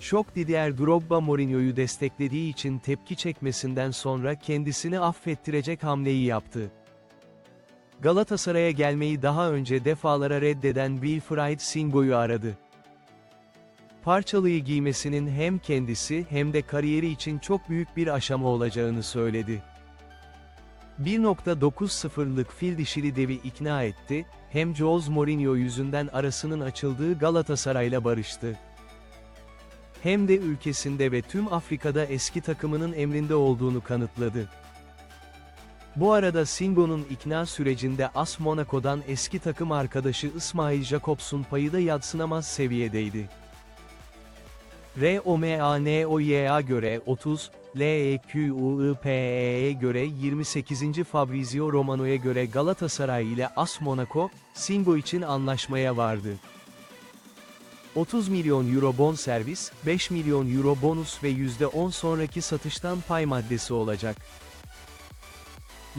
Şok Didier Drogba Mourinho'yu desteklediği için tepki çekmesinden sonra kendisini affettirecek hamleyi yaptı. Galatasaray'a gelmeyi daha önce defalara reddeden Wilfried Singo'yu aradı. Parçalıyı giymesinin hem kendisi hem de kariyeri için çok büyük bir aşama olacağını söyledi. 1.90'lık fil dişili devi ikna etti, hem Jose Mourinho yüzünden arasının açıldığı Galatasaray'la barıştı. Hem de ülkesinde ve tüm Afrika'da eski takımının emrinde olduğunu kanıtladı. Bu arada Singo'nun ikna sürecinde AS Monaco'dan eski takım arkadaşı İsmail Jakobs'un payı da yadsınamaz seviyedeydi. ROMANOY'a göre 30, LEQUIPE'ye göre 28. Fabrizio Romano'ya göre Galatasaray ile AS Monaco, Singo için anlaşmaya vardı. 30 milyon euro bonservis, 5 milyon euro bonus ve %10 sonraki satıştan pay maddesi olacak.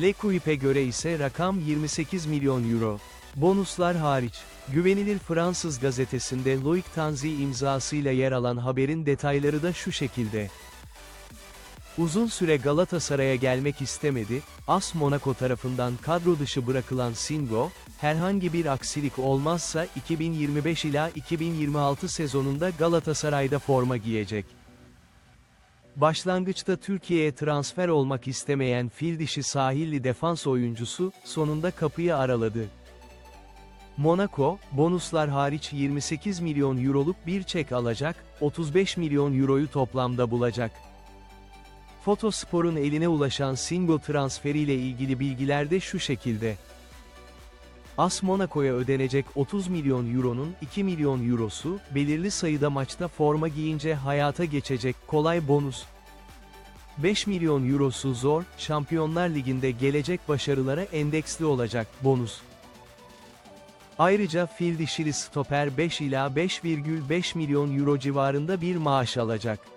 L'Equipe göre ise rakam 28 milyon euro. Bonuslar hariç, güvenilir Fransız gazetesinde Loic Tanzi imzasıyla yer alan haberin detayları da şu şekilde. Uzun süre Galatasaray'a gelmek istemedi, AS Monaco tarafından kadro dışı bırakılan Singo, herhangi bir aksilik olmazsa 2025 ila 2026 sezonunda Galatasaray'da forma giyecek. Başlangıçta Türkiye'ye transfer olmak istemeyen fil dişi sahilli defans oyuncusu, sonunda kapıyı araladı. Monaco, bonuslar hariç 28 milyon euroluk bir çek alacak, 35 milyon euroyu toplamda bulacak. Fotospor'un eline ulaşan Singo transferiyle ilgili bilgiler de şu şekilde. AS Monaco'ya ödenecek 30 milyon euronun 2 milyon eurosu, belirli sayıda maçta forma giyince hayata geçecek kolay bonus. 5 milyon eurosu zor, Şampiyonlar Ligi'nde gelecek başarılara endeksli olacak bonus. Ayrıca fil stoper 5 ila 5,5 milyon euro civarında bir maaş alacak.